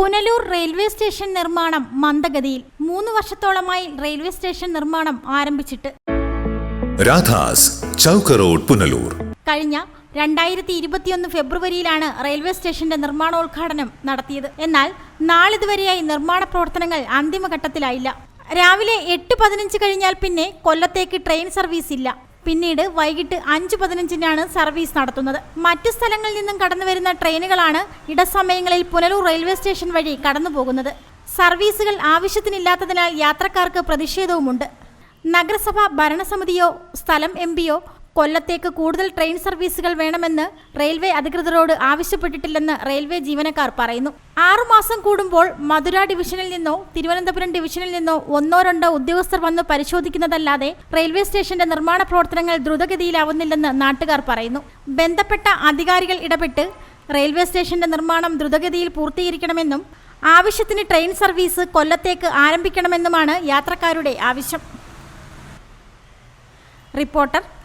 Punalur railway station നിർമ്മാണം മന്ദഗതിയിൽ. മൂന്ന് വർഷത്തോളമായി റെയിൽവേ സ്റ്റേഷൻ നിർമ്മാണം ആരംഭിച്ചിട്ട്. രാധാസ് ചൗക്ക് റോഡ് പുനലൂർ. കഴിഞ്ഞ രണ്ടായിരത്തി ഇരുപത്തിയൊന്ന് ഫെബ്രുവരിയിലാണ് റെയിൽവേ സ്റ്റേഷന്റെ നിർമ്മാണോദ്ഘാടനം നടത്തിയത്. എന്നാൽ നാളിതുവരെയായി നിർമ്മാണ പ്രവർത്തനങ്ങൾ അന്തിമഘട്ടത്തിലായില്ല. രാവിലെ എട്ട് പതിനഞ്ച് കഴിഞ്ഞാൽ പിന്നെ കൊല്ലത്തേക്ക് ട്രെയിൻ സർവീസ് ഇല്ല. പിന്നീട് വൈകിട്ട് അഞ്ച് പതിനഞ്ചിനാണ് സർവീസ് നടത്തുന്നത്. മറ്റു സ്ഥലങ്ങളിൽ നിന്നും കടന്നു വരുന്ന ട്രെയിനുകളാണ് ഇടസമയങ്ങളിൽ പുനലൂർ റെയിൽവേ സ്റ്റേഷൻ വഴി കടന്നുപോകുന്നത് സർവീസുകൾ ആവശ്യത്തിനില്ലാത്തതിനാൽ യാത്രക്കാർക്ക് പ്രതിഷേധവുമുണ്ട്. നഗരസഭ ഭരണസമിതിയോ സ്ഥലം എം പിയോ കൊല്ലത്തേക്ക് കൂടുതൽ ട്രെയിൻ സർവീസുകൾ വേണമെന്ന് റെയിൽവേ അധികൃതരോട് ആവശ്യപ്പെട്ടിട്ടില്ലെന്ന് റെയിൽവേ ജീവനക്കാർ പറയുന്നു. ആറുമാസം കൂടുമ്പോൾ മധുര ഡിവിഷനിൽ നിന്നോ തിരുവനന്തപുരം ഡിവിഷനിൽ നിന്നോ ഒന്നോ രണ്ടോ ഉദ്യോഗസ്ഥർ വന്ന് പരിശോധിക്കുന്നതല്ലാതെ റെയിൽവേ സ്റ്റേഷന്റെ നിർമ്മാണ പ്രവർത്തനങ്ങൾ ദ്രുതഗതിയിലാവുന്നില്ലെന്ന് നാട്ടുകാർ പറയുന്നു. ബന്ധപ്പെട്ട അധികാരികൾ ഇടപെട്ട് റെയിൽവേ സ്റ്റേഷന്റെ നിർമ്മാണം ദ്രുതഗതിയിൽ പൂർത്തീകരിക്കണമെന്നും ആവശ്യത്തിന് ട്രെയിൻ സർവീസ് കൊല്ലത്തേക്ക് ആരംഭിക്കണമെന്നുമാണ് യാത്രക്കാരുടെ ആവശ്യം. റിപ്പോർട്ടർ